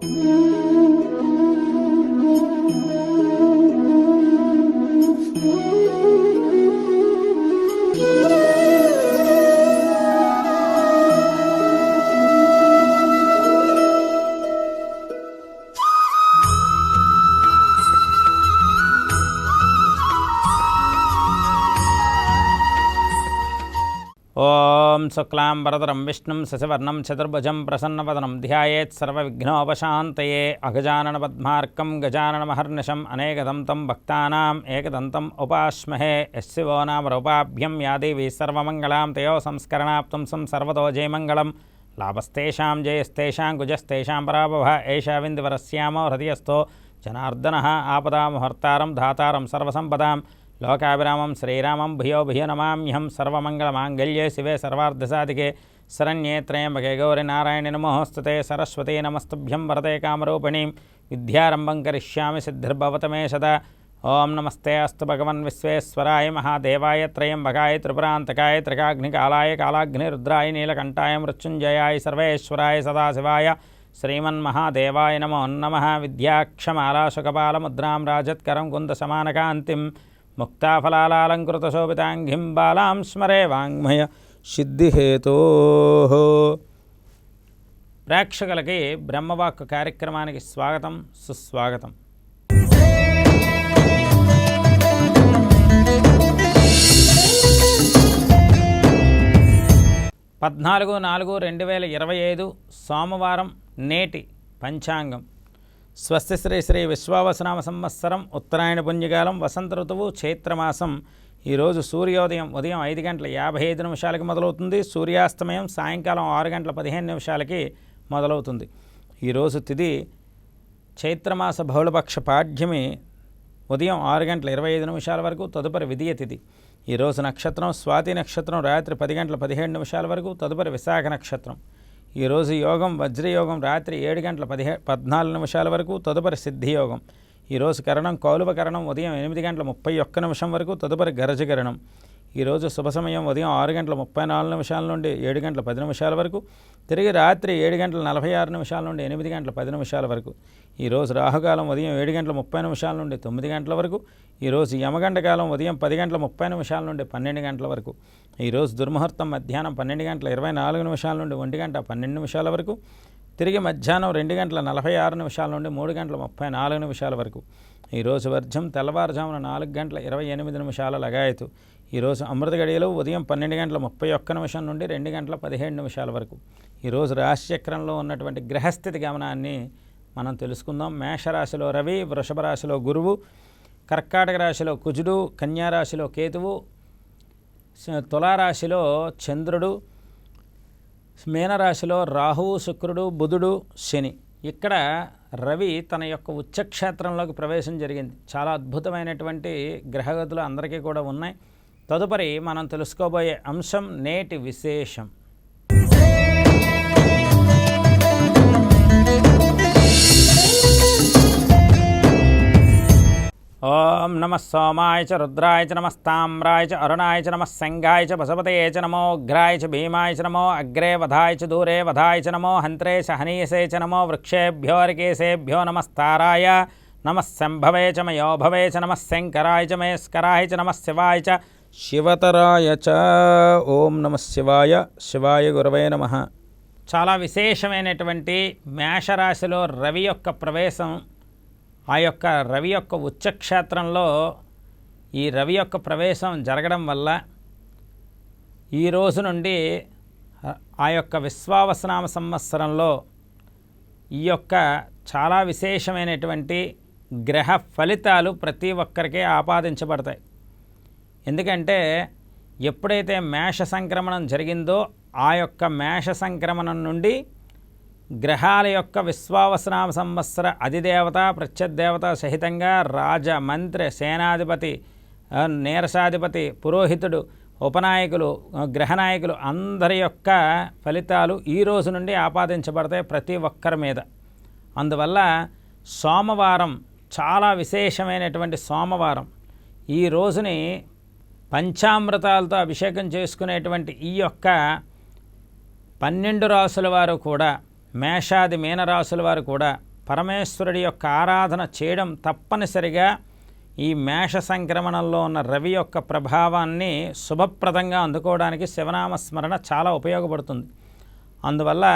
ఓం శుక్లాంబరదరం విష్ణుం శశివర్ణం చతుర్భుజం ప్రసన్నవదనం ధ్యాయేత్ సర్వవిఘ్నోపశాంతయే అగజానన పద్మార్కం గజాననమహర్నిశం అనేకదం తం భక్తానాం ఏకదంతం ఉపాస్మహే యశివో నామ రూపాభ్యం యాదేవి సర్వమంగళాం తయో సంస్కరణాప్తం సం సర్వతో జయమంగళం లాభస్తేషాం జయస్తేషాం కుజస్తేషాం పరాభవ ఏషా విందువరస్యామో హృదయస్థో జనార్దన ఆపదామహర్తారం ధాతారం సర్వసంపదాం లోకాభిరామం శ్రీరామం భూయో భూయో నమామ్యహం సర్వమంగళమాంగళ్యే శివే సర్వార్ధసాధికే. శరణ్యే త్రయంబకే గౌరి నారాయణి నమోస్తుతే సరస్వతే నమస్తుభ్యం వరదే కామరూపిణీం. విద్యారంభం కరిష్యామి సిద్ధిర్భవతమే సదా. ఓం నమస్తే అస్తు భగవన్ విశ్వేశ్వరాయ మహాదేవాయ త్రయంబకాయ త్రిపురాంతకాయ త్రికాగ్నికాలాయ కాలాగ్నిరుద్రాయ నీలకంఠాయ మృత్యుంజయాయ సర్వేశ్వరాయ సదాశివాయ. శ్రీమన్మహాదేవాయ నమో నమ. విద్యాక్షమాలాశుకపాలముద్రాం రాజత్కరం కుందసమానకాంతిం ముక్తాఫలాలంకృతశోభితాంఘిం బాలాం స్మరే వాంగ్మయ సిద్ధిహేతో ప్రేక్షకులకి బ్రహ్మవాక్ కార్యక్రమానికి స్వాగతం సుస్వాగతం పద్నాలుగు నాలుగు రెండు వేల ఇరవై ఐదు సోమవారం నేటి పంచాంగం. స్వస్తి శ్రీ శ్రీ విశ్వావసనామ సంవత్సరం ఉత్తరాయణ పుణ్యకాలం వసంత ఋతువు చైత్రమాసం ఈరోజు సూర్యోదయం ఉదయం ఐదు గంటల యాభై ఐదు నిమిషాలకి మొదలవుతుంది. సూర్యాస్తమయం సాయంకాలం ఆరు గంటల పదిహేను నిమిషాలకి మొదలవుతుంది. ఈరోజు తిది చైత్రమాస బహుళపక్ష పాఠ్యమి ఉదయం ఆరు గంటల ఇరవై ఐదు నిమిషాల వరకు తదుపరి విధియ తిథి ఈరోజు నక్షత్రం స్వాతి నక్షత్రం రాత్రి పది గంటల పదిహేడు నిమిషాల వరకు తదుపరి విశాఖ నక్షత్రం. ఈరోజు యోగం వజ్రయోగం రాత్రి ఏడు గంటల పదిహే పద్నాలుగు నిమిషాల వరకు తదుపరి సిద్ధియోగం. ఈరోజు కరణం కౌలువ కరణం ఉదయం ఎనిమిది గంటల ముప్పై ఒక్క నిమిషం వరకు తదుపరి గరజకరణం ఈరోజు శుభ సమయం ఉదయం ఆరు గంటల ముప్పై నాలుగు నిమిషాల నుండి ఏడు గంటల పది నిమిషాల వరకు తిరిగి రాత్రి ఏడు గంటల నలభై ఆరు నిమిషాల నుండి ఎనిమిది గంటల పది నిమిషాల వరకు ఈరోజు రాహుకాలం ఉదయం ఏడు గంటల ముప్పై నిమిషాల నుండి తొమ్మిది గంటల వరకు ఈరోజు యమగంట కాలం ఉదయం పది గంటల ముప్పై నిమిషాల నుండి పన్నెండు గంటల వరకు ఈరోజు దుర్ముహూర్తం మధ్యాహ్నం పన్నెండు గంటల ఇరవై నాలుగు నిమిషాల నుండి ఒంటి గంట పన్నెండు నిమిషాల వరకు తిరిగి మధ్యాహ్నం రెండు గంటల నలభై ఆరు నిమిషాల నుండి మూడు గంటల ముప్పై నాలుగు నిమిషాల వరకు ఈరోజు వర్జం తెల్లవారుజామున నాలుగు గంటల ఇరవై ఎనిమిది నిమిషాల లగాయతు ఈరోజు అమృత గడియలో ఉదయం పన్నెండు గంటల ముప్పై ఒక్క నిమిషం నుండి రెండు గంటల పదిహేడు నిమిషాల వరకు. ఈరోజు రాశిచక్రంలో ఉన్నటువంటి గ్రహస్థితి గమనాన్ని మనం తెలుసుకుందాం. మేషరాశిలో రవి వృషభ రాశిలో గురువు కర్కాటక రాశిలో కుజుడు కన్యారాశిలో కేతువు తులారాశిలో చంద్రుడు మీనరాశిలో రాహువు శుక్రుడు బుధుడు శని. ఇక్కడ రవి తన యొక్క ఉచ్చక్షేత్రంలోకి ప్రవేశం జరిగింది. చాలా అద్భుతమైనటువంటి గ్రహగతులు అందరికీ కూడా ఉన్నాయి. తదుపరి మనం తెలుసుకోబోయే అంశం నేటి విశేషం. ఓం నమ సోమాయ చ రుద్రాయ చ నమస్తామ్రాయ చ అరుణాయ చ నమ సంగాయ చ బసవతయే చ నమో ఉగ్రాయ చ భీమాయ చ నమో అగ్రే వధాయ చ దూరే వధాయ చ నమో హంత్రే చ హనీసే చ నమో వృక్షేభ్యోరికేసేభ్యో నమస్తారాయ నమ శంభవే చ మయోభవే చ నమ శంకరాయ చ మయస్కరాయ చ నమ శివాయ చ శివతరాయ చ ఓం నమ శివాయ శివాయ గురవే నమ. చాలా విశేషమైనటువంటి మేషరాశిలో రవి యొక్క ప్రవేశం ఆ యొక్క రవి యొక్క ఉచ్చక్షేత్రంలో ఈ రవి యొక్క ప్రవేశం జరగడం వల్ల ఈ రోజు నుండి ఆ- యొక్క విశ్వావసనామ సంవత్సరంలో ఈ యొక్క చాలా విశేషమైనటువంటి గ్రహ ఫలితాలు ప్రతి ఒక్కరికి ఆపాదించబడతాయి. ఎందుకంటే ఎప్పుడైతే మేష సంక్రమణం జరిగిందో ఆ యొక్క మేష సంక్రమణం నుండి గ్రహాల యొక్క విశ్వావసనామ సంవత్సర అధిదేవత ప్రత్యదేవత సహితంగా రాజ మంత్రి సేనాధిపతి నీరసాధిపతి పురోహితుడు ఉపనాయకులు గ్రహనాయకులు అందరి యొక్క ఫలితాలు ఈ రోజు నుండి ఆపాదించబడతాయి ప్రతి ఒక్కరి మీద. అందువల్ల సోమవారం చాలా విశేషమైనటువంటి సోమవారం. ఈ రోజుని పంచామృతాలతో అభిషేకం చేసుకునేటువంటి ఈ యొక్క పన్నెండు రాసుల వారు కూడా మేషాది మీనరాశుల వారు కూడా పరమేశ్వరుడి యొక్క ఆరాధన చేయడం తప్పనిసరిగా ఈ మేష సంక్రమణంలో ఉన్న రవి యొక్క ప్రభావాన్ని శుభప్రదంగా అందుకోవడానికి శివనామ స్మరణ చాలా ఉపయోగపడుతుంది. అందువల్ల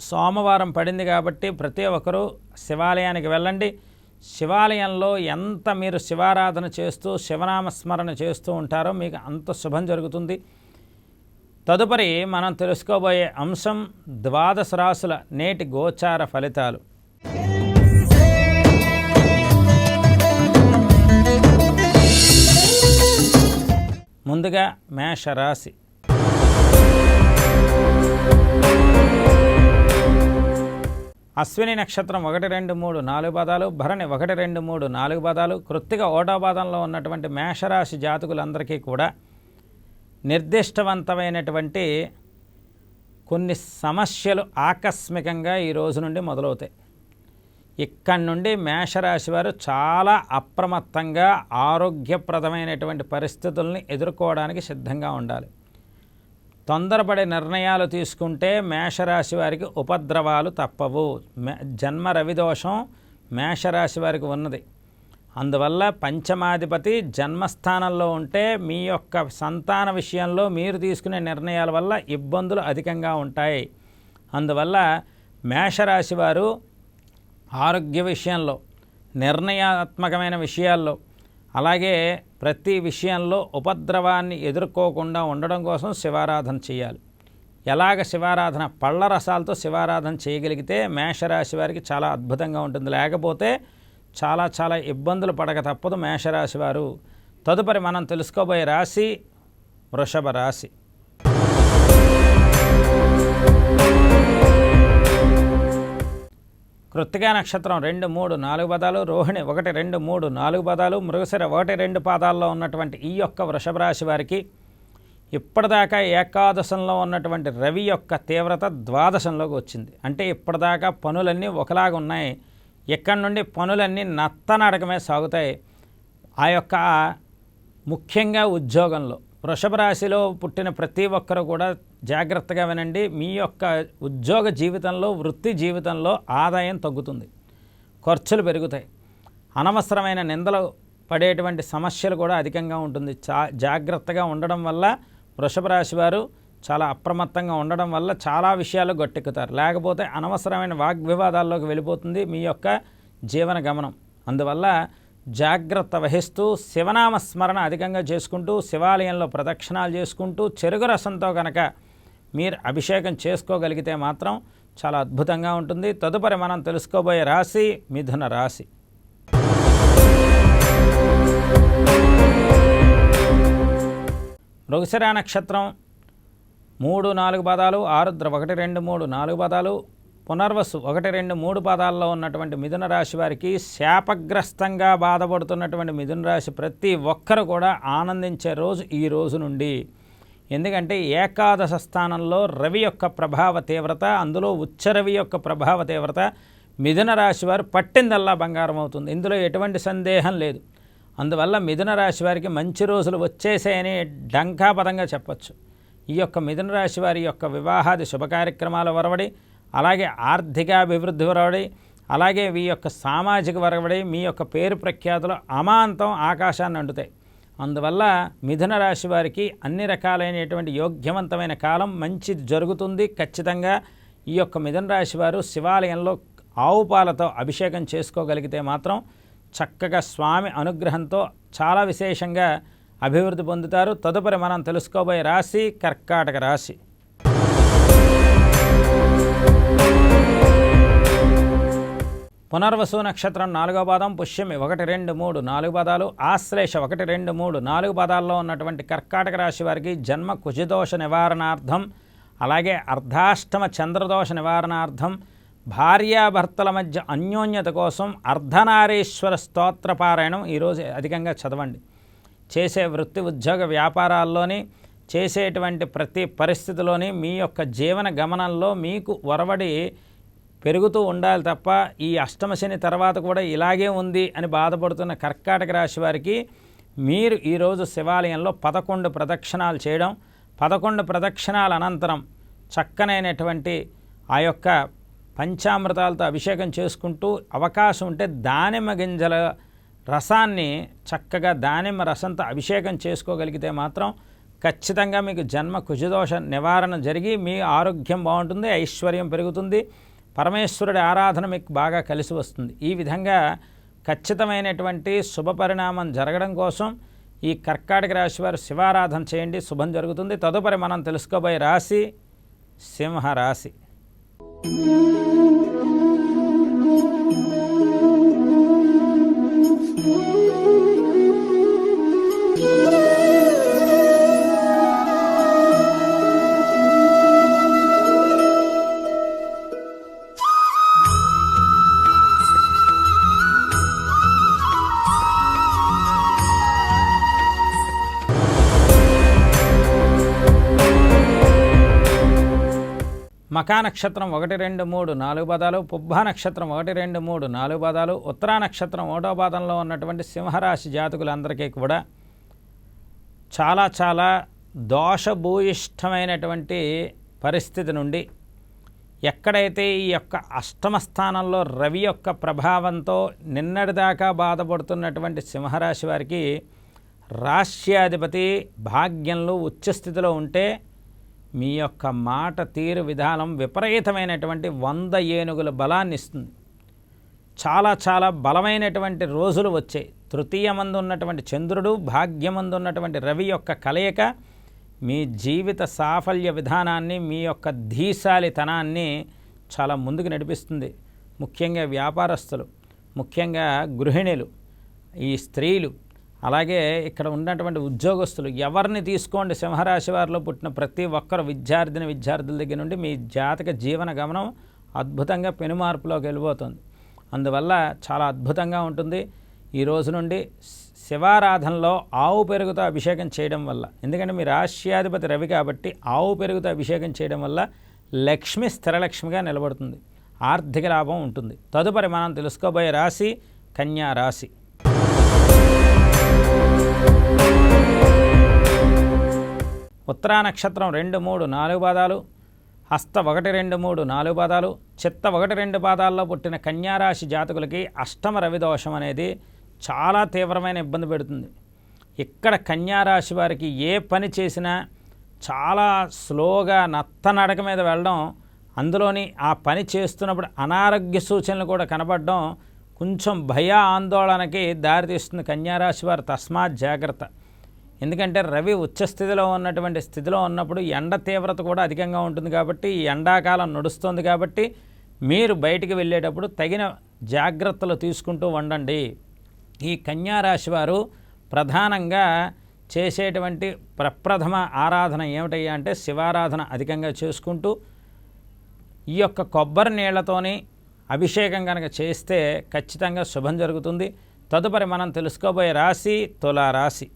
సోమవారం పడింది కాబట్టి ప్రతి ఒక్కరూ శివాలయానికి వెళ్ళండి. శివాలయంలో ఎంత మీరు శివారాధన చేస్తూ శివనామస్మరణ చేస్తూ ఉంటారో మీకు అంత శుభం జరుగుతుంది. తదుపరి మనం తెలుసుకోబోయే అంశం ద్వాదశ రాసుల నేటి గోచార ఫలితాలు. ముందుగా మేషరాశి. అశ్విని నక్షత్రం ఒకటి రెండు మూడు నాలుగు పదాలు భరణి ఒకటి రెండు మూడు నాలుగు పదాలు కృత్తిక ఓటోపాదంలో ఉన్నటువంటి మేషరాశి జాతకులందరికీ కూడా నిర్దిష్టవంతమైనటువంటి కొన్ని సమస్యలు ఆకస్మికంగా ఈ రోజు నుండి మొదలవుతాయి. ఇక్కడి నుండి మేషరాశి వారు చాలా అప్రమత్తంగా ఆరోగ్యప్రదమైనటువంటి పరిస్థితుల్ని ఎదుర్కోవడానికి సిద్ధంగా ఉండాలి. తొందరపడే నిర్ణయాలు తీసుకుంటే మేషరాశి వారికి ఉపద్రవాలు తప్పవు. జన్మ రవిదోషం మేషరాశి వారికి ఉన్నది. అందువల్ల పంచమాధిపతి జన్మస్థానంలో ఉంటే మీ యొక్క సంతాన విషయంలో మీరు తీసుకునే నిర్ణయాల వల్ల ఇబ్బందులు అధికంగా ఉంటాయి. అందువల్ల మేషరాశి వారు ఆరోగ్య విషయంలో నిర్ణయాత్మకమైన విషయాల్లో అలాగే ప్రతి విషయంలో ఉపద్రవాన్ని ఎదుర్కోకుండా ఉండడం కోసం శివారాధన చేయాలి. ఎలాగ శివారాధన? పళ్ళ రసాలతో శివారాధన చేయగలిగితే మేషరాశి వారికి చాలా అద్భుతంగా ఉంటుంది. లేకపోతే చాలా చాలా ఇబ్బందులు పడక తప్పదు మేషరాశి వారు. తదుపరి మనం తెలుసుకోబోయే రాశి వృషభ రాశి. కృత్తికా నక్షత్రం రెండు మూడు నాలుగు పదాలు రోహిణి ఒకటి రెండు మూడు నాలుగు పదాలు మృగశిర ఒకటి రెండు పాదాల్లో ఉన్నటువంటి ఈ యొక్క వృషభ రాశి వారికి ఇప్పటిదాకా ఏకాదశంలో ఉన్నటువంటి రవి యొక్క తీవ్రత ద్వాదశంలోకి వచ్చింది. అంటే ఇప్పటిదాకా పనులన్నీ ఒకలాగా ఉన్నాయి. ఇక్కడ నుండి పనులన్నీ నత్తనడకమే సాగుతాయి. ఆ యొక్క ముఖ్యంగా ఉద్యోగంలో వృషభ రాశిలో పుట్టిన ప్రతి ఒక్కరు కూడా జాగ్రత్తగా వినండి. మీ యొక్క ఉద్యోగ జీవితంలో వృత్తి జీవితంలో ఆదాయం తగ్గుతుంది. ఖర్చులు పెరుగుతాయి. అనవసరమైన నిందలు పడేటువంటి సమస్యలు కూడా అధికంగా ఉంటుంది. చా జాగ్రత్తగా ఉండడం వల్ల వృషభ రాశి వారు చాలా అప్రమత్తంగా ఉండడం వల్ల చాలా విషయాలు గట్టెక్కుతారు. లేకపోతే అనవసరమైన వాగ్వివాదాల్లోకి వెళ్ళిపోతుంది మీ యొక్క జీవన గమనం. అందువల్ల జాగ్రత్త వహిస్తూ శివనామ స్మరణ అధికంగా చేసుకుంటూ శివాలయంలో ప్రదక్షిణాలు చేసుకుంటూ చెరుకు రసంతో కనుక మీరు అభిషేకం చేసుకోగలిగితే మాత్రం చాలా అద్భుతంగా ఉంటుంది. తదుపరి మనం తెలుసుకోబోయే రాశి మిథున రాశి. మృగశిరా నక్షత్రం మూడు నాలుగు పదాలు ఆరుద్ర ఒకటి రెండు మూడు నాలుగు పదాలు పునర్వసు ఒకటి రెండు మూడు పదాల్లో ఉన్నటువంటి మిథున రాశి వారికి శాపగ్రస్తంగా బాధపడుతున్నటువంటి మిథున రాశి ప్రతి ఒక్కరు కూడా ఆనందించే రోజు ఈ రోజు నుండి. ఎందుకంటే ఏకాదశ స్థానంలో రవి యొక్క ప్రభావ తీవ్రత అందులో ఉచ్చరవి యొక్క ప్రభావ తీవ్రత మిథున రాశి వారు పట్టిందల్లా బంగారం అవుతుంది. ఇందులో ఎటువంటి సందేహం లేదు. అందువల్ల మిథున రాశి వారికి మంచి రోజులు వచ్చేసాయని డంకాపదంగా చెప్పచ్చు. ఈ యొక్క మిథున రాశి వారి యొక్క వివాహాది శుభకార్యక్రమాల వరవడి అలాగే ఆర్థిక అభివృద్ధి వరవడి అలాగే మీ యొక్క సామాజిక వరవడి మీ యొక్క పేరు ప్రఖ్యాతులు అమాంతం ఆకాశాన్ని అంటుతాయి. అందువల్ల మిథున రాశి వారికి అన్ని రకాలైనటువంటి యోగ్యవంతమైన కాలం మంచిది జరుగుతుంది. ఖచ్చితంగా ఈ యొక్క మిథున రాశి వారు శివాలయంలో ఆవు పాలతో అభిషేకం చేసుకోగలిగితే మాత్రం చక్కగా స్వామి అనుగ్రహంతో చాలా విశేషంగా అభివృద్ధి పొందుతారు. తదుపరి మనం తెలుసుకోబోయే రాశి కర్కాటక రాశి. పునర్వసు నక్షత్రం నాలుగో పాదం పుష్యమి ఒకటి రెండు మూడు నాలుగు పదాలు ఆశ్లేష ఒకటి రెండు మూడు నాలుగు పదాల్లో ఉన్నటువంటి కర్కాటక రాశి వారికి జన్మ కుజదోష నివారణార్థం అలాగే అర్ధాష్టమ చంద్రదోష నివారణార్థం భార్యాభర్తల మధ్య అన్యోన్యత కోసం అర్ధనారీశ్వర స్తోత్ర పారాయణం ఈరోజు అధికంగా చదవండి. చేసే వృత్తి ఉద్యోగ వ్యాపారాల్లోని చేసేటువంటి ప్రతి పరిస్థితిలోని మీ యొక్క జీవన గమనంలో మీకు ఒరవడి పెరుగుతూ ఉండాలి తప్ప ఈ అష్టమ శని తర్వాత కూడా ఇలాగే ఉంది అని బాధపడుతున్న కర్కాటక రాశి వారికి మీరు ఈరోజు శివాలయంలో పదకొండు ప్రదక్షిణాలు చేయడం పదకొండు ప్రదక్షిణాల అనంతరం చక్కనైనటువంటి ఆ యొక్క పంచామృతాలతో అభిషేకం చేసుకుంటూ అవకాశం ఉంటే దానిమ్మ గింజల రసాన్ని చక్కగా దానిమ్మ రసంతో అభిషేకం చేసుకోగలిగితే మాత్రం ఖచ్చితంగా మీకు జన్మ కుజదోష నివారణ జరిగి మీ ఆరోగ్యం బాగుంటుంది ఐశ్వర్యం పెరుగుతుంది. పరమేశ్వరుడి ఆరాధన మీకు బాగా కలిసి వస్తుంది. ఈ విధంగా ఖచ్చితమైనటువంటి శుభ పరిణామం జరగడం కోసం ఈ కర్కాటక రాశి వారు శివారాధన చేయండి. శుభం జరుగుతుంది. తదుపరి మనం తెలుసుకోబోయే రాశి సింహరాశి. మకా నక్షత్రం ఒకటి రెండు మూడు నాలుగు పదాలు పుబ్బా నక్షత్రం ఒకటి రెండు మూడు నాలుగు పదాలు ఉత్తరా నక్షత్రం ఒకటో పాదంలో ఉన్నటువంటి సింహరాశి జాతకులందరికీ కూడా చాలా చాలా దోషభూయిష్టమైనటువంటి పరిస్థితి నుండి ఎక్కడైతే ఈ యొక్క అష్టమ స్థానంలో రవి యొక్క ప్రభావంతో నిన్నటిదాకా బాధపడుతున్నటువంటి సింహరాశి వారికి రాష్ట్రాధిపతి భాగ్యంలో ఉచ్చస్థితిలో ఉంటే మీ యొక్క మాట తీరు విధానం విపరీతమైనటువంటి వంద ఏనుగుల బలాన్ని ఇస్తుంది. చాలా చాలా బలమైనటువంటి రోజులు వచ్చాయి. తృతీయమందు ఉన్నటువంటి చంద్రుడు భాగ్యమందు ఉన్నటువంటి రవి యొక్క కలయిక మీ జీవిత సాఫల్య విధానాన్ని మీ యొక్క ధీశాలితనాన్ని చాలా ముందుకు నడిపిస్తుంది. ముఖ్యంగా వ్యాపారస్తులు ముఖ్యంగా గృహిణులు ఈ స్త్రీలు అలాగే ఇక్కడ ఉన్నటువంటి ఉద్యోగస్తులు ఎవరిని తీసుకోండి సింహరాశి వారిలో పుట్టిన ప్రతి ఒక్కరు విద్యార్థిని విద్యార్థుల దగ్గర నుండి మీ జాతక జీవన గమనం అద్భుతంగా పెనుమార్పులోకి వెళ్ళిపోతుంది. అందువల్ల చాలా అద్భుతంగా ఉంటుంది. ఈ రోజు నుండి శివారాధనలో ఆవు పెరుగుతో అభిషేకం చేయడం వల్ల ఎందుకంటే మీ రాష్ట్రాధిపతి రవి కాబట్టి ఆవు పెరుగుతో అభిషేకం చేయడం వల్ల లక్ష్మి స్థిరలక్ష్మిగా నిలబడుతుంది. ఆర్థిక లాభం ఉంటుంది. తదుపరి మనం తెలుసుకోబోయే రాశి కన్యా రాశి. ఉత్తరా నక్షత్రం రెండు మూడు నాలుగు పాదాలు హస్త ఒకటి రెండు మూడు నాలుగు పాదాలు చిత్త ఒకటి రెండు పాదాల్లో పుట్టిన కన్యారాశి జాతకులకి అష్టమ రవి దోషం అనేది చాలా తీవ్రమైన ఇబ్బంది పెడుతుంది. ఇక్కడ కన్యారాశి వారికి ఏ పని చేసినా చాలా స్లోగా నత్తనడక మీద వెళ్ళడం అందులోని ఆ పని చేస్తున్నప్పుడు అనారోగ్య సూచనలు కూడా కనపడడం కొంచెం భయ ఆందోళనకి దారితీస్తుంది కన్యారాశి వారు. తస్మాత్ జాగ్రత్త. ఎందుకంటే రవి ఉచ్చస్థితిలో ఉన్నటువంటి స్థితిలో ఉన్నప్పుడు ఎండ తీవ్రత కూడా అధికంగా ఉంటుంది కాబట్టి ఎండాకాలం నడుస్తుంది కాబట్టి మీరు బయటికి వెళ్ళేటప్పుడు తగిన జాగ్రత్తలు తీసుకుంటూ ఉండండి. ఈ కన్యారాశి వారు ప్రధానంగా చేసేటువంటి ప్రప్రథమ ఆరాధన ఏమిటయ్యా అంటే శివారాధన అధికంగా చేసుకుంటూ ఈ యొక్క కొబ్బరి నీళ్ళతోని అభిషేకం కనుక చేస్తే ఖచ్చితంగా శుభం జరుగుతుంది. తదుపరి మనం తెలుసుకోబోయే రాశి తులారాశి.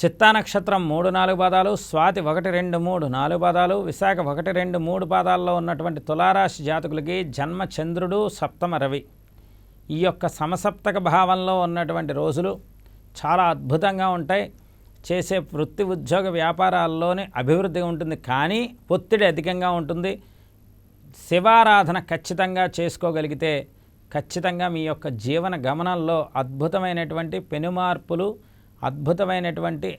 చిత్తా నక్షత్రం మూడు నాలుగు పాదాలు స్వాతి ఒకటి రెండు మూడు నాలుగు పాదాలు విశాఖ ఒకటి రెండు మూడు పాదాల్లో ఉన్నటువంటి తులారాశి జాతకులకి జన్మ చంద్రుడు సప్తమ రవి. ఈ యొక్క సమసప్తక భావంలో ఉన్నటువంటి రోజులు చాలా అద్భుతంగా ఉంటాయి. చేసే వృత్తి ఉద్యోగ వ్యాపారాల్లోనే అభివృద్ధి ఉంటుంది కానీ ఒత్తిడి అధికంగా ఉంటుంది. శివారాధన ఖచ్చితంగా చేసుకోగలిగితే ఖచ్చితంగా మీ యొక్క జీవన గమనంలో అద్భుతమైనటువంటి పెనుమార్పులు అద్భుతమైనటువంటి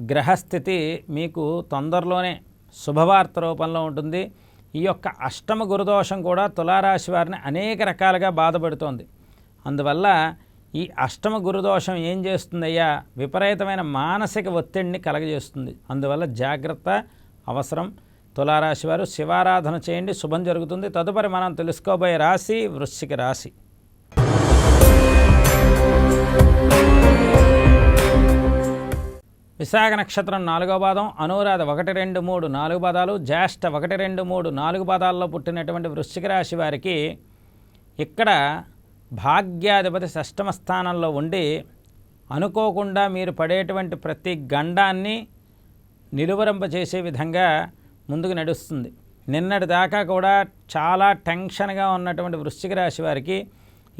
గ్రహస్థితి మీకు తొందరలోనే శుభవార్త రూపంలో ఉంటుంది. ఈ యొక్క అష్టమ గురుదోషం కూడా తులారాశి వారిని అనేక రకాలుగా బాధపడుతోంది. అందువల్ల ఈ అష్టమ గురుదోషం ఏం చేస్తుందయ్యా? విపరీతమైన మానసిక ఒత్తిడిని కలగజేస్తుంది. అందువల్ల జాగ్రత్త అవసరం. తులారాశి వారు శివారాధన చేయండి శుభం జరుగుతుంది. తదుపరి మనం తెలుసుకోబోయే రాశి వృశ్చిక రాశి. విశాఖ నక్షత్రం నాలుగో పాదం అనురాధ ఒకటి రెండు మూడు నాలుగు పాదాలు జ్యేష్ఠ ఒకటి రెండు మూడు నాలుగు పాదాల్లో పుట్టినటువంటి వృశ్చిక రాశి వారికి ఇక్కడ భాగ్యాధిపతి షష్టమ స్థానంలో ఉండి అనుకోకుండా మీరు పడేటువంటి ప్రతి గండాన్ని నిలువరింపజేసే విధంగా ముందుకు నడుస్తుంది. నిన్నటి దాకా కూడా చాలా టెన్షన్గా ఉన్నటువంటి వృశ్చిక రాశి వారికి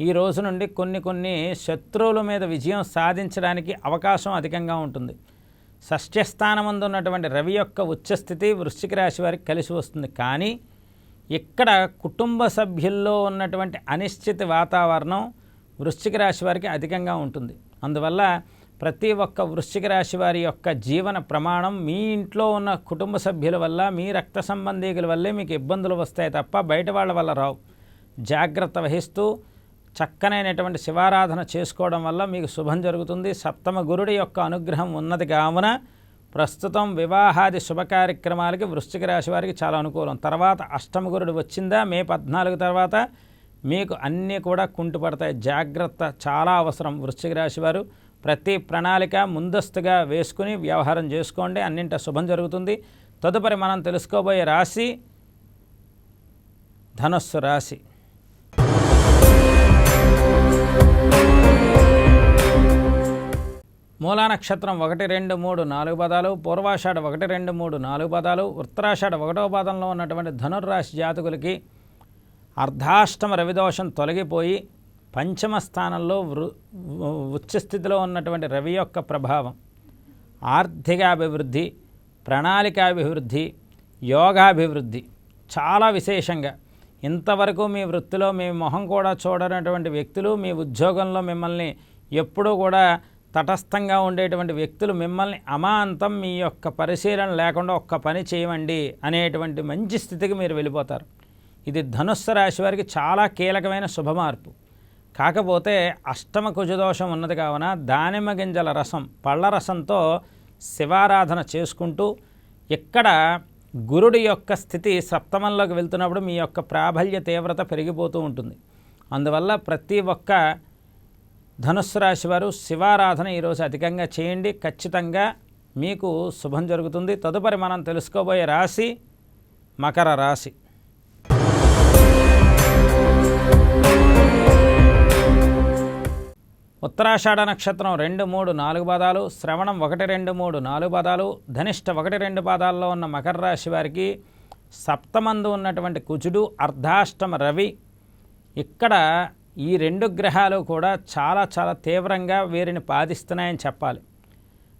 ఈ రోజు నుండి కొన్ని కొన్ని శత్రువుల మీద విజయం సాధించడానికి అవకాశం అధికంగా ఉంటుంది. షష్ఠ్యస్థానమందు ఉన్నటువంటి రవి యొక్క ఉచ్చస్థితి వృశ్చిక రాశి వారికి కలిసి వస్తుంది. కానీ ఇక్కడ కుటుంబ సభ్యుల్లో ఉన్నటువంటి అనిశ్చిత వాతావరణం వృశ్చిక రాశి వారికి అధికంగా ఉంటుంది. అందువల్ల ప్రతి ఒక్క వృశ్చిక రాశి వారి యొక్క జీవన ప్రమాణం మీ ఇంట్లో ఉన్న కుటుంబ సభ్యుల వల్ల మీ రక్త సంబంధీకుల వల్లే మీకు ఇబ్బందులు వస్తాయి తప్ప బయట వాళ్ళ వల్ల రావు. జాగ్రత్త వహిస్తూ చక్కనైనటువంటి శివారాధన చేసుకోవడం వల్ల మీకు శుభం జరుగుతుంది. సప్తమ గురుడి యొక్క అనుగ్రహం ఉన్నది కావున ప్రస్తుతం వివాహాది శుభ కార్యక్రమాలకి వృశ్చిక రాశి వారికి చాలా అనుకూలం. తర్వాత అష్టమ గురుడు వచ్చిందా మే పద్నాలుగు తర్వాత మీకు అన్నీ కూడా కుంటుపడతాయి. జాగ్రత్త చాలా అవసరం వృశ్చిక రాశి వారు. ప్రతి ప్రణాళిక ముందస్తుగా వేసుకుని వ్యవహారం చేసుకోండి. అన్నింట శుభం జరుగుతుంది. తదుపరి మనం తెలుసుకోబోయే రాశి ధనస్సు రాశి. మూలా నక్షత్రం ఒకటి రెండు మూడు నాలుగు పదాలు పూర్వాషాఢ ఒకటి రెండు మూడు నాలుగు పదాలు ఉత్తరాషాఢ ఒకటో పాదంలో ఉన్నటువంటి ధనుర్రాశి జాతకులకి అర్ధాష్టమ రవిదోషం తొలగిపోయి పంచమ స్థానంలో వృ ఉచ్చస్థితిలో ఉన్నటువంటి రవి యొక్క ప్రభావం. ఆర్థికాభివృద్ధి ప్రణాళికాభివృద్ధి యోగాభివృద్ధి చాలా విశేషంగా. ఇంతవరకు మీ వృత్తిలో మీ మొహం కూడా చూడనటువంటి వ్యక్తులు మీ ఉద్యోగంలో మిమ్మల్ని ఎప్పుడూ కూడా తటస్థంగా ఉండేటువంటి వ్యక్తులు మిమ్మల్ని అమాంతం మీ యొక్క పరిశీలన లేకుండా ఒక్క పని చేయమండి అనేటువంటి మంచి స్థితికి మీరు వెళ్ళిపోతారు. ఇది ధనుస్సు రాశి వారికి చాలా కీలకమైన శుభమార్పు. కాకపోతే అష్టమ కుజదోషం ఉన్నది కావున దానిమ్మ గింజల రసం పళ్ళ రసంతో శివారాధన చేసుకుంటూ ఇక్కడ గురుడి యొక్క స్థితి సప్తమంలోకి వెళ్తున్నప్పుడు మీ యొక్క ప్రాబల్య తీవ్రత పెరిగిపోతూ ఉంటుంది. అందువల్ల ప్రతి ఒక్క ధనుస్సు రాశి వారు శివారాధన ఈరోజు అధికంగా చేయండి. ఖచ్చితంగా మీకు శుభం జరుగుతుంది. తదుపరి మనం తెలుసుకోబోయే రాశి మకర రాశి. ఉత్తరాషాఢ నక్షత్రం రెండు మూడు నాలుగు పాదాలు శ్రవణం ఒకటి రెండు మూడు నాలుగు పాదాలు ధనిష్ట ఒకటి రెండు పాదాల్లో ఉన్న మకర రాశి వారికి సప్తమందు ఉన్నటువంటి కుజుడు అర్ధాష్టమ రవి. ఇక్కడ ఈ రెండు గ్రహాలు కూడా చాలా చాలా తీవ్రంగా వీరిని బాధిస్తున్నాయని చెప్పాలి.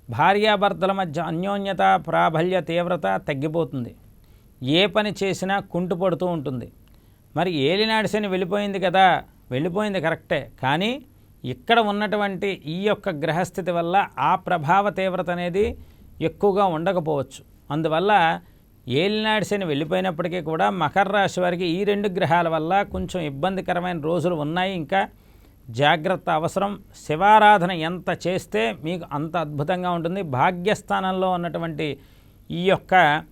భార్యాభర్తల మధ్య అన్యోన్యత ప్రాబల్య తీవ్రత తగ్గిపోతుంది. ఏ పని చేసినా కుంటు పడుతూ ఉంటుంది. మరి ఏలినాడు శని వెళ్ళిపోయింది కదా వెళ్ళిపోయింది కరెక్టే. కానీ ఇక్కడ ఉన్నటువంటి ఈ యొక్క గ్రహస్థితి వల్ల ఆ ప్రభావ తీవ్రత అనేది ఎక్కువగా ఉండకపోవచ్చు. అందువల్ల ఏలినాడిసేని వెళ్ళిపోయినప్పటికీ కూడా మకర రాశి వారికి ఈ రెండు గ్రహాల వల్ల కొంచెం ఇబ్బందికరమైన రోజులు ఉన్నాయి. ఇంకా జాగ్రత్త అవసరం. శివారాధన ఎంత చేస్తే మీకు అంత అద్భుతంగా ఉంటుంది. భాగ్యస్థానంలో ఉన్నటువంటి ఈ యొక్క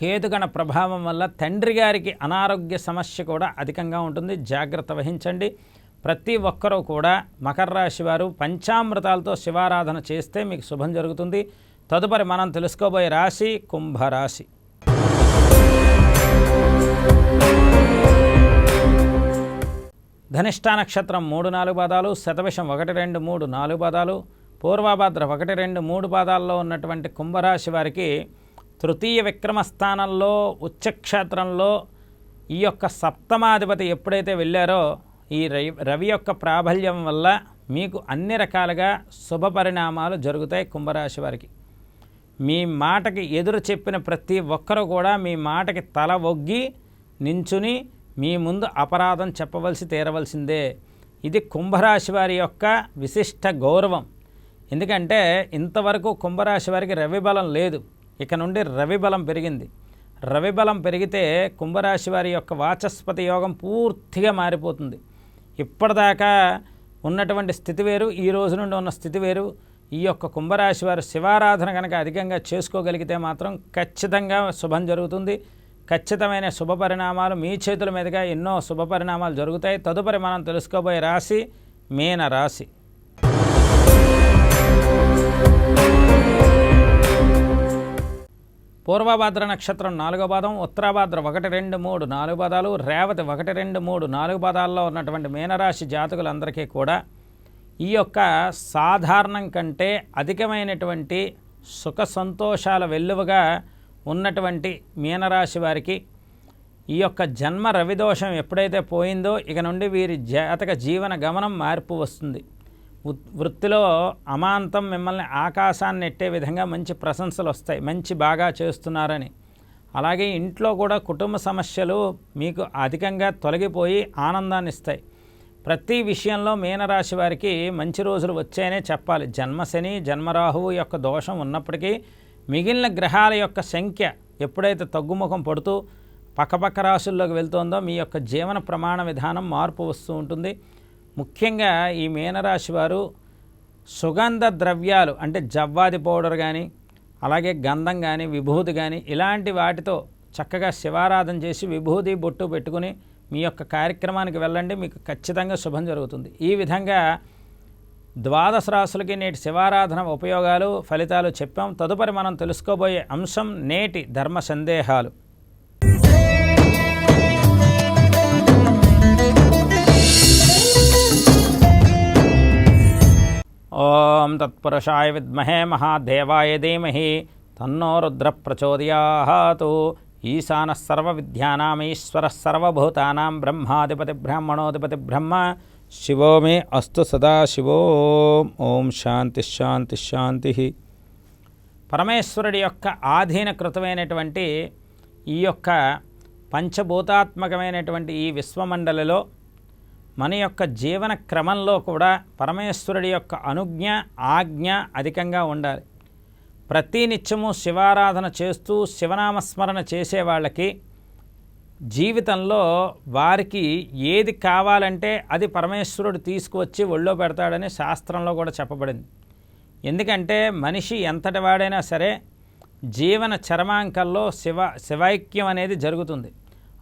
కేతుగణ ప్రభావం వల్ల తండ్రి గారికి అనారోగ్య సమస్య కూడా అధికంగా ఉంటుంది. జాగ్రత్త వహించండి. ప్రతి ఒక్కరూ కూడా మకర రాశి వారు పంచామృతాలతో శివారాధన చేస్తే మీకు శుభం జరుగుతుంది. తదుపరి మనం తెలుసుకోబోయే రాశి కుంభరాశి. ధనిష్టా నక్షత్రం మూడు నాలుగు పాదాలు శతవిషం ఒకటి రెండు మూడు నాలుగు పాదాలు పూర్వభద్ర ఒకటి రెండు మూడు పాదాల్లో ఉన్నటువంటి కుంభరాశి వారికి తృతీయ విక్రమ స్థానంలో ఉచ్చక్షేత్రంలో ఈ యొక్క సప్తమాధిపతి ఎప్పుడైతే వెళ్ళారో ఈ రవి రవి యొక్క ప్రాబల్యం వల్ల మీకు అన్ని రకాలుగా శుభ పరిణామాలు జరుగుతాయి కుంభరాశి వారికి. మీ మాటకి ఎదురు చెప్పిన ప్రతి ఒక్కరు కూడా మీ మాటకి తల ఒగ్గి నించుని మీ ముందు అపరాధం చెప్పవలసి తీరవలసిందే. ఇది కుంభరాశి వారి యొక్క విశిష్ట గౌరవం. ఎందుకంటే ఇంతవరకు కుంభరాశి వారికి రవి బలం లేదు. ఇక నుండి రవి బలం పెరిగింది. రవి బలం పెరిగితే కుంభరాశి వారి యొక్క వాచస్పతి యోగం పూర్తిగా మారిపోతుంది. ఇప్పటిదాకా ఉన్నటువంటి స్థితి వేరు ఈ రోజు నుండి ఉన్న స్థితి వేరు. ఈ యొక్క కుంభరాశి వారు శివారాధన కనుక అధికంగా చేసుకోగలిగితే మాత్రం ఖచ్చితంగా శుభం జరుగుతుంది. ఖచ్చితమైన శుభ పరిణామాలు మీ చేతుల మీదుగా ఎన్నో శుభ పరిణామాలు జరుగుతాయి. తదుపరి మనం తెలుసుకోబోయే రాశి మీన రాశి. పూర్వభాద్ర నక్షత్రం నాలుగో పాదం ఉత్తరాభాద్ర ఒకటి రెండు మూడు నాలుగు పదాలు రేవతి ఒకటి రెండు మూడు నాలుగు పదాల్లో ఉన్నటువంటి మీనరాశి జాతకులందరికీ కూడా ఈ యొక్క సాధారణం కంటే అధికమైనటువంటి సుఖ సంతోషాల వెల్లువగా ఉన్నటువంటి మీనరాశి వారికి ఈ యొక్క జన్మ రవిదోషం ఎప్పుడైతే పోయిందో ఇక నుండి వీరి జాతక జీవన గమనం మార్పు వస్తుంది. వృత్తిలో అమాంతం మిమ్మల్ని ఆకాశాన్ని నెట్టే విధంగా మంచి ప్రశంసలు వస్తాయి మంచి బాగా చేస్తున్నారని. అలాగే ఇంట్లో కూడా కుటుంబ సమస్యలు మీకు అధికంగా తొలగిపోయి ఆనందాన్ని ఇస్తాయి. ప్రతి విషయంలో మీనరాశి వారికి మంచి రోజులు వచ్చాయనే చెప్పాలి. జన్మశని జన్మరాహువు యొక్క దోషం ఉన్నప్పటికీ మిగిలిన గ్రహాల యొక్క సంఖ్య ఎప్పుడైతే తగ్గుముఖం పడుతూ పక్కపక్క రాశుల్లోకి వెళ్తుందో మీ యొక్క జీవన ప్రమాణ విధానం మార్పు వస్తూ ఉంటుంది. ముఖ్యంగా ఈ మీనరాశి వారు సుగంధ ద్రవ్యాలు అంటే జవ్వాది పౌడర్ కానీ అలాగే గంధం కానీ విభూతి కానీ ఇలాంటి వాటితో చక్కగా శివారాధన చేసి విభూతి బొట్టు పెట్టుకుని మీ యొక్క కార్యక్రమానికి వెళ్ళండి. మీకు ఖచ్చితంగా శుభం జరుగుతుంది. ఈ విధంగా ద్వాదశ రాశులకి నేటి శివారాధన ఉపయోగాలు ఫలితాలు చెప్పాం. తదుపరి మనం తెలుసుకోబోయే అంశం నేటి ధర్మ సందేహాలు. ఓం తత్పురుషాయ విద్మహే మహాదేవాయ ధీమహి తన్నో రుద్ర ప్రచోదయాతు ఈశాన సర్వవిద్యానామీశ్వర సర్వభూతానాం బ్రహ్మాధిపతి బ్రాహ్మణోధిపతి బ్రహ్మ. శివో మే అస్తు సదాశివో ఓం శాంతి శాంతి శాంతి. పరమేశ్వరుడి యొక్క ఆధీనకృతమైనటువంటి ఈ యొక్క పంచభూతాత్మకమైనటువంటి ఈ విశ్వమండలిలో మన యొక్క జీవన క్రమంలో కూడా పరమేశ్వరుడి యొక్క అనుజ్ఞ ఆజ్ఞ అధికంగా ఉండాలి. ప్రతి నిత్యము శివారాధన చేస్తూ శివనామస్మరణ చేసే వాళ్ళకి జీవితంలో వారికి ఏది కావాలంటే అది పరమేశ్వరుడు తీసుకువచ్చి ఒళ్ళో పెడతాడని శాస్త్రంలో కూడా చెప్పబడింది. ఎందుకంటే మనిషి ఎంతటి వాడైనా సరే జీవన చర్మాంకంలో శివ శివైక్యం అనేది జరుగుతుంది.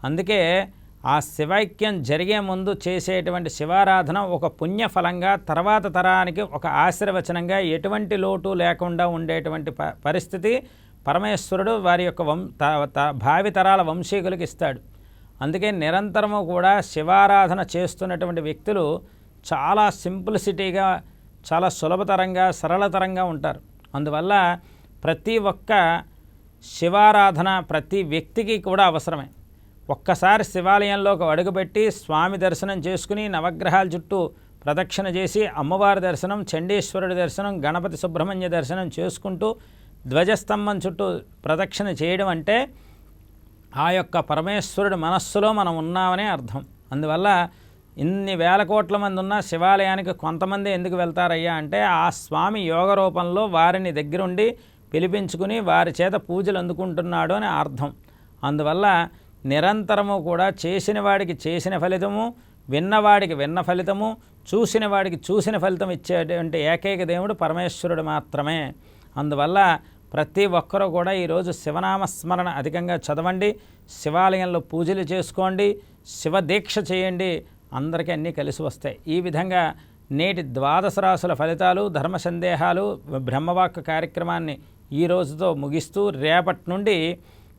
అందుకే ఆ శివైక్యం జరిగే ముందు చేసేటువంటి శివారాధన ఒక పుణ్యఫలంగా తర్వాత తరానికి ఒక ఆశీర్వచనంగా ఎటువంటి లోటు లేకుండా ఉండేటువంటి ప పరిస్థితి పరమేశ్వరుడు వారి యొక్క వం త త- భావి తరాల వంశీకులకు ఇస్తాడు. అందుకే నిరంతరము కూడా శివారాధన చేస్తున్నటువంటి వ్యక్తులు చాలా సింప్లిసిటీగా చాలా సులభతరంగా సరళతరంగా ఉంటారు. అందువల్ల ప్రతి ఒక్క శివారాధన ప్రతి వ్యక్తికి కూడా అవసరమే. ఒక్కసారి శివాలయంలోకి అడుగుపెట్టి స్వామి దర్శనం చేసుకుని నవగ్రహాల చుట్టూ ప్రదక్షిణ చేసి అమ్మవారి దర్శనం చండీశ్వరుడి దర్శనం గణపతి సుబ్రహ్మణ్య దర్శనం చేసుకుంటూ ధ్వజస్తంభం చుట్టూ ప్రదక్షిణ చేయడం అంటే ఆ యొక్క పరమేశ్వరుడి మనస్సులో మనం ఉన్నామనే అర్థం. అందువల్ల ఇన్ని వేల కోట్ల మంది ఉన్న శివాలయానికి కొంతమంది ఎందుకు వెళ్తారయ్యా అంటే ఆ స్వామి యోగ రూపంలో వారిని దగ్గరుండి పిలిపించుకుని వారి చేత పూజలు అందుకుంటున్నాడు అని అర్థం. అందువల్ల నిరంతరము కూడా చేసిన వాడికి చేసిన ఫలితము విన్నవాడికి విన్న ఫలితము చూసిన వాడికి చూసిన ఫలితం ఇచ్చేటువంటి ఏకైక దేవుడు పరమేశ్వరుడు మాత్రమే. అందువల్ల ప్రతి ఒక్కరూ కూడా ఈరోజు శివనామస్మరణ అధికంగా చదవండి శివాలయంలో పూజలు చేసుకోండి శివ దీక్ష చేయండి. అందరికీ అన్నీ కలిసి వస్తాయి. ఈ విధంగా నేటి ద్వాదశ రాసుల ఫలితాలు ధర్మ సందేహాలు బ్రహ్మవాక్ కార్యక్రమాన్ని ఈ రోజుతో ముగిస్తూ రేపటి నుండి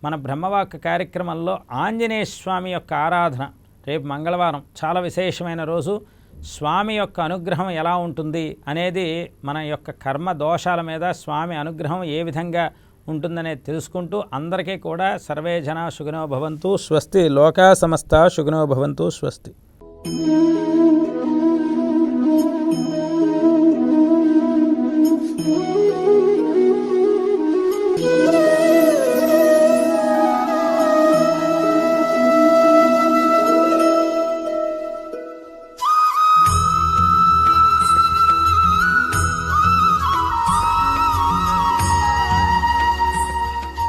మన బ్రహ్మవాక్ కార్యక్రమంలో ఆంజనేయ స్వామి యొక్క ఆరాధన రేపు మంగళవారం. చాలా విశేషమైన రోజు. స్వామి యొక్క అనుగ్రహం ఎలా ఉంటుంది అనేది మన యొక్క కర్మ దోషాల మీద స్వామి అనుగ్రహం ఏ విధంగా ఉంటుందనేది తెలుసుకుంటూ అందరికీ కూడా సర్వే జన సుఖినో భవంతు స్వస్తి లోకా సమస్త సుఖినో భవంతు స్వస్తి.